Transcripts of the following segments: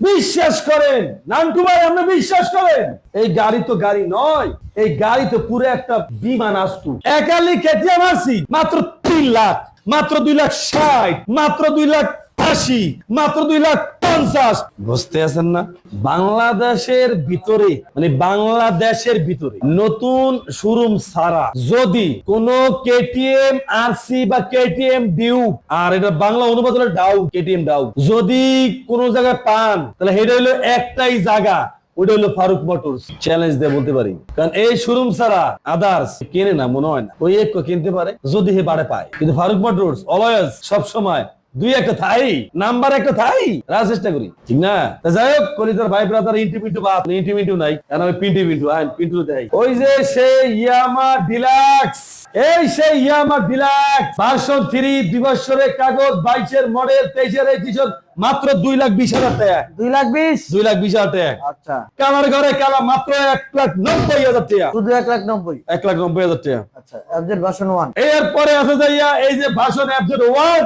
বিশ্বাস করেন। নান্টু ভাই, আপনি বিশ্বাস করেন? এই গাড়ি তো গাড়ি নয়, এই গাড়ি তো পুরো একটা বিমান আসতু। একালি খেতে আসি মাত্র তিন লাখ, মাত্র দুই লাখ ষাট, মাত্র দুই লাখ আশি, মাত্র দুই লাখ পঞ্চাশ। বুঝতে আছেন না? বাংলাদেশের ভিতরে মানে বাংলাদেশের ভিতরে নতুন শোরুম ছাড়া যদি কোন কেটিএম আরসি বা কেটিএম ডিউ আর এটা বাংলা অনুবাদ হলো ডাউ কেটিএম ডাউ, যদি কোন জায়গায় পান, তাহলে হলো একটাই জায়গা ওটা হলো ফারুক মোটরস। চ্যালেঞ্জ দিয়ে বলতে পারি। কারণ এই শোরুম ছাড়া আদার্স কেনে না, মনে হয় না। ওই এক কিনতে পারে, যদি হে বাড়ে পায়। কিন্তু ফারুক মোটরস অলওয়েজ সব সময় দুই একটা থাই নাম্বার একটা থাই রাজ চেষ্টা করি। ঠিক না? তা যাই হোক কলিতার ভাই ব্রাদার ইন্টু পিন্টু বাপ ইন্টু মিন্টু নাই কারণ আমি পিন্টু আইন পিন্টু দেয়। ওই যে সেই ইয়ামা ডিলাক্স এই সেই ইয়ামা ডিলাক্স ভার্সন থ্রি দুই বছরের কাগজ বাইশের মডেল তেইশের এই কিশোর মাত্র দুই লাখ বিশ হাজার টাকা। দুই লাখ বিশ? দুই লাখ বিশ হাজার টাকা। আচ্ছা। কালার ঘরে কালা মাত্র এক লাখ নব্বই হাজার টাকা। শুধু এক লাখ নব্বই? এক লাখ নব্বই হাজার টাকা। আচ্ছা অ্যাবজেট ভার্সন ওয়ান। এরপরে আছে যাইয়া এই যে ভাষণ অ্যাপজেট ওয়ান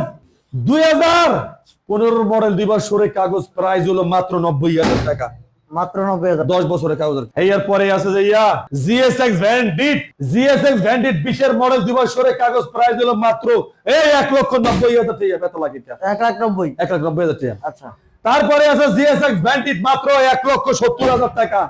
দুই হাজার! পনেরো মডেল দুই বছরের কাগজ প্রাইস হলো মাত্র নব্বই হাজার টাকা। মাত্র নব্বই হাজার। দশ বছরের কাগজ এরপরে আছে যে ইয়া জিএসএক্স ভ্যান্ডিট জিএসএক্স ভ্যান্ডিট বিশের মডেল দুই বছরের কাগজ প্রাইস হলো মাত্র এই এক লক্ষ নব্বই হাজার টাকা। বেতন লাগে। এক লাখ নব্বই। এক লাখ নব্বই হাজার টাকা। আচ্ছা। তারপরে আছে জিএসএক্স ভ্যান্ডিট মাত্র এক লক্ষ সত্তর হাজার টাকা।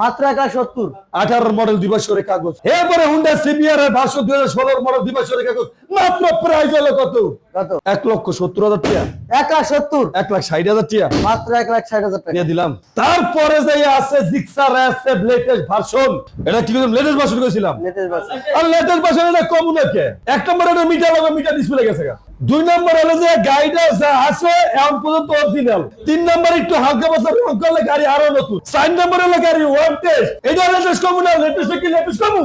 মাত্র এক লাখ সত্তর আঠারো মডেল দুই বছরের কাগজ। এরপরে হুন্ডা সিবিআর এর ভাষ্য দুই হাজার ষোলো মডেল দুই বছরের কাগজ। মাত্র প্রাইস হলো কত? কত? এক লক্ষ সত্তর হাজার টাকা। এক লাখ সত্তর এক লাখ ষাট হাজার টাকা। মাত্র এক লাখ ষাট হাজার টাকা। দিলাম। তারপরে যে আছে জিক্সার আছে লেটেস্ট ভার্সন এটা কি লেটেস্ট ভার্সন করেছিলাম লেটেস্ট ভার্সন আর লেটেস্ট ভার্সন এটা কম নাকি এক নম্বর এটা মিটার লাগবে মিটার ডিসপ্লে গেছে দুই নম্বর হলো যে গাড়িটা যা আছে এখন পর্যন্ত অরিজিনাল তিন নম্বর একটু হালকা বছর রং করলে গাড়ি আরও নতুন। চার নম্বর হলো গাড়ি ওয়ান টেস্ট এটা লেটেস্ট কমু না লেটেস্ট কি লেটেস্ট কমু?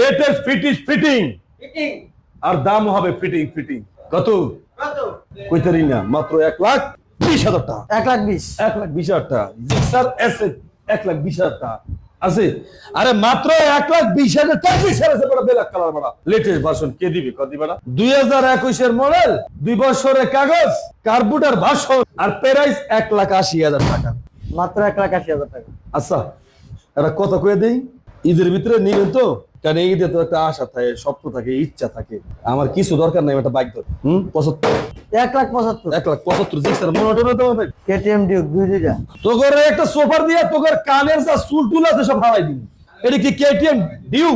লেটেস্ট ফিটিং ফিটিং আর দাম হবে ফিটিং ফিটিং কত? কইতারি না মাত্র এক লাখ বিশ হাজার টাকা। এক লাখ বিশ। এক লাখ বিশ হাজার টাকা। জিক্সার এসে এক লাখ বিশ হাজার টাকা। আছে? আরে মাত্র এক লাখ বিশ হাজার টাকা জিক্সার আছে বড় বেলাক কালার বড়। লেটেস্ট ভার্সন কে দিবে কত দিবে না? দুই হাজার একুশের মডেল দুই বছরের কাগজ কার্বুটার ভার্সন আর প্রাইস এক লাখ আশি হাজার টাকা। মাত্র এক লাখ আশি হাজার টাকা। আচ্ছা এটা কত করে দেই ঈদের ভিতরে নিবেন তো? কারণ ঈদে তো একটা আশা থাকে স্বপ্ন থাকে ইচ্ছা থাকে। আমার কিছু দরকার নাই একটা বাইক হুম? পঁচাত্তর। এক লাখ পঁচাত্তর। এক লাখ পঁচাত্তর জিক্সার মনোটনে তো হবে কেটিএম ডিউক দুই দুইটা তোকে একটা সোফার দিয়ে তোকে কানের যা চুল টুল আছে সব হারাই দিবি। এটা কি কেটিএম ডিউ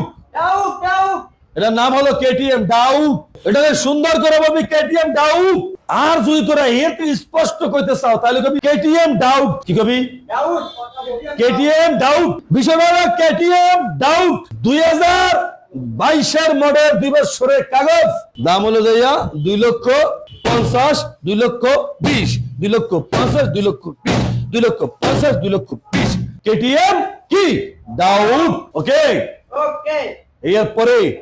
এটার নাম হলো কেটিএম ডাউ এটাকে সুন্দর করে বলবি কেটিএম ডাউ আর যদি তোরা এর স্পষ্ট করতে চাও তাহলে কবি কেটিএম ডাউট কি কবি? কেটিএম ডাউট বিষয়টা হলো কেটিএম ডাউট দুই হাজার বাইশের মডেল দুই বছরের কাগজ। দাম হলো যাইয়া দুই লক্ষ পঞ্চাশ দুই লক্ষ বিশ। দুই লক্ষ পঞ্চাশ দুই লক্ষ বিশ। দুই লক্ষ পঞ্চাশ দুই লক্ষ বিশ। কেটিএম কি? Doubt okay? এরপরে